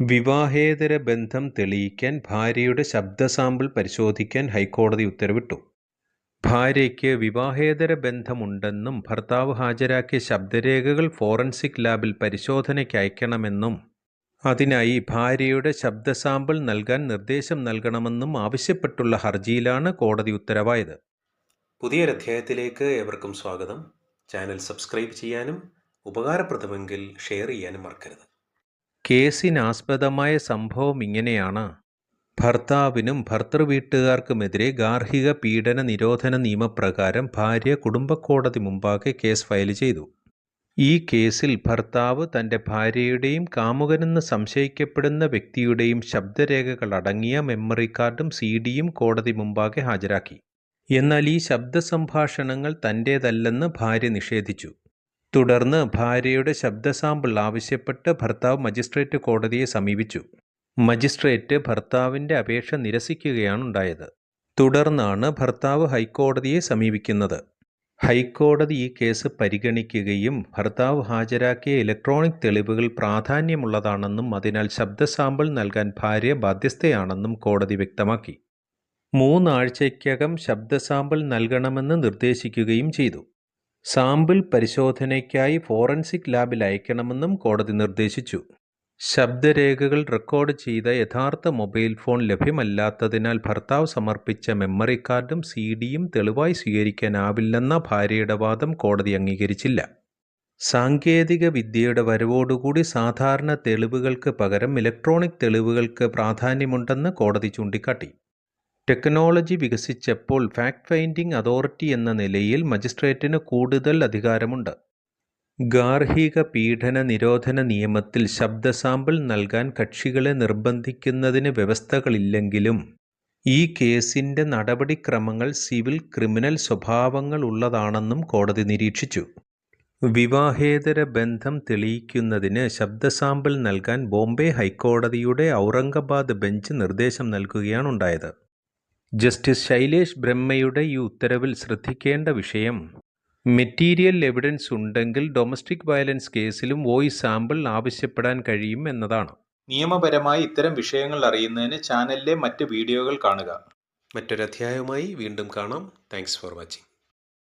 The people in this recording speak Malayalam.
വിവാഹേതര ബന്ധം തെളിയിക്കാൻ ഭാര്യയുടെ ശബ്ദ സാമ്പിൾ പരിശോധിക്കാൻ ഹൈക്കോടതി ഉത്തരവിട്ടു. ഭാര്യയ്ക്ക് വിവാഹേതര ബന്ധമുണ്ടെന്നും ഭർത്താവ് ഹാജരാക്കിയ ശബ്ദരേഖകൾ ഫോറൻസിക് ലാബിൽ പരിശോധനയ്ക്ക് അയക്കണമെന്നും അതിനായി ഭാര്യയുടെ ശബ്ദ സാമ്പിൾ നൽകാൻ നിർദ്ദേശം നൽകണമെന്നും ആവശ്യപ്പെട്ടുള്ള ഹർജിയിലാണ് കോടതി ഉത്തരവായത്. പുതിയൊരധ്യായത്തിലേക്ക് ഏവർക്കും സ്വാഗതം. ചാനൽ സബ്സ്ക്രൈബ് ചെയ്യാനും ഉപകാരപ്രദമെങ്കിൽ ഷെയർ ചെയ്യാനും മറക്കരുത്. കേസിനാസ്പദമായ സംഭവം ഇങ്ങനെയാണ്. ഭർത്താവിനും ഭർത്തൃവീട്ടുകാർക്കുമെതിരെ ഗാർഹിക പീഡന നിരോധന നിയമപ്രകാരം ഭാര്യ കുടുംബക്കോടതി മുമ്പാകെ കേസ് ഫയൽ ചെയ്തു. ഈ കേസിൽ ഭർത്താവ് തന്റെ ഭാര്യയുടെയും കാമുകനെന്ന് സംശയിക്കപ്പെടുന്ന വ്യക്തിയുടെയും ശബ്ദരേഖകൾ അടങ്ങിയ മെമ്മറി കാർഡും സി ഡിയും കോടതി മുമ്പാകെ ഹാജരാക്കി. എന്നാൽ ഈ ശബ്ദ സംഭാഷണങ്ങൾ തന്റേതല്ലെന്ന് ഭാര്യ നിഷേധിച്ചു. തുടർന്ന് ഭാര്യയുടെ ശബ്ദ സാമ്പിൾ ആവശ്യപ്പെട്ട് ഭർത്താവ് മജിസ്ട്രേറ്റ് കോടതിയെ സമീപിച്ചു. മജിസ്ട്രേറ്റ് ഭർത്താവിന്റെ അപേക്ഷ നിരസിക്കുകയാണ് ഉണ്ടായത്. തുടർന്നാണ് ഭർത്താവ് ഹൈക്കോടതിയെ സമീപിക്കുന്നത്. ഹൈക്കോടതി ഈ കേസ് പരിഗണിക്കുകയും ഭർത്താവ് ഹാജരാക്കിയ ഇലക്ട്രോണിക് തെളിവുകൾ പ്രാധാന്യമുള്ളതാണെന്നും അതിനാൽ ശബ്ദ സാമ്പിൾ നൽകാൻ ഭാര്യ ബാധ്യസ്ഥയാണെന്നും കോടതി വ്യക്തമാക്കി. മൂന്നാഴ്ചയ്ക്കകം ശബ്ദ സാമ്പിൾ നൽകണമെന്ന് നിർദ്ദേശിക്കുകയും ചെയ്തു. സാമ്പിൾ പരിശോധനയ്ക്കായി ഫോറൻസിക് ലാബിൽ അയക്കണമെന്നും കോടതി നിർദ്ദേശിച്ചു. ശബ്ദരേഖകൾ റെക്കോർഡ് ചെയ്ത യഥാർത്ഥ മൊബൈൽ ഫോൺ ലഭ്യമല്ലാത്തതിനാൽ ഭർത്താവ് സമർപ്പിച്ച മെമ്മറി കാർഡും സി ഡിയും തെളിവായി സ്വീകരിക്കാനാവില്ലെന്ന ഭാര്യയുടെ വാദം കോടതി അംഗീകരിച്ചില്ല. സാങ്കേതിക വിദ്യയുടെ വരവോടുകൂടി സാധാരണ തെളിവുകൾക്ക് പകരം ഇലക്ട്രോണിക് തെളിവുകൾക്ക് പ്രാധാന്യമുണ്ടെന്ന് കോടതി ചൂണ്ടിക്കാട്ടി. ടെക്നോളജി വികസിച്ചപ്പോൾ ഫാക്ട് ഫൈൻഡിംഗ് അതോറിറ്റി എന്ന നിലയിൽ മജിസ്ട്രേറ്റിന് കൂടുതൽ അധികാരമുണ്ട്. ഗാർഹിക പീഡന നിരോധന നിയമത്തിൽ ശബ്ദസാമ്പിൾ നൽകാൻ കക്ഷികളെ നിർബന്ധിക്കുന്നതിന് വ്യവസ്ഥകളില്ലെങ്കിലും ഈ കേസിന്റെ നടപടിക്രമങ്ങൾ സിവിൽ ക്രിമിനൽ സ്വഭാവങ്ങൾ ഉള്ളതാണെന്നും കോടതി നിരീക്ഷിച്ചു. വിവാഹേതര ബന്ധം തെളിയിക്കുന്നതിന് ശബ്ദസാമ്പിൾ നൽകാൻ ബോംബെ ഹൈക്കോടതിയുടെ ഔറംഗബാദ് ബെഞ്ച് നിർദ്ദേശം നൽകുകയാണുണ്ടായത്. ജസ്റ്റിസ് ശൈലേഷ് ബ്രഹ്മയുടെ ഈ ഉത്തരവിൽ ശ്രദ്ധിക്കേണ്ട വിഷയം മെറ്റീരിയൽ എവിഡൻസ് ഉണ്ടെങ്കിൽ ഡൊമസ്റ്റിക് വയലൻസ് കേസിലും വോയിസ് സാമ്പിൾ ആവശ്യപ്പെടാൻ കഴിയും എന്നതാണ്. നിയമപരമായി ഇത്തരം വിഷയങ്ങൾ അറിയുന്നതിന് ചാനലിലെ മറ്റ് വീഡിയോകൾ കാണുക. മറ്റൊരധ്യായവുമായി വീണ്ടും കാണാം. Thanks for watching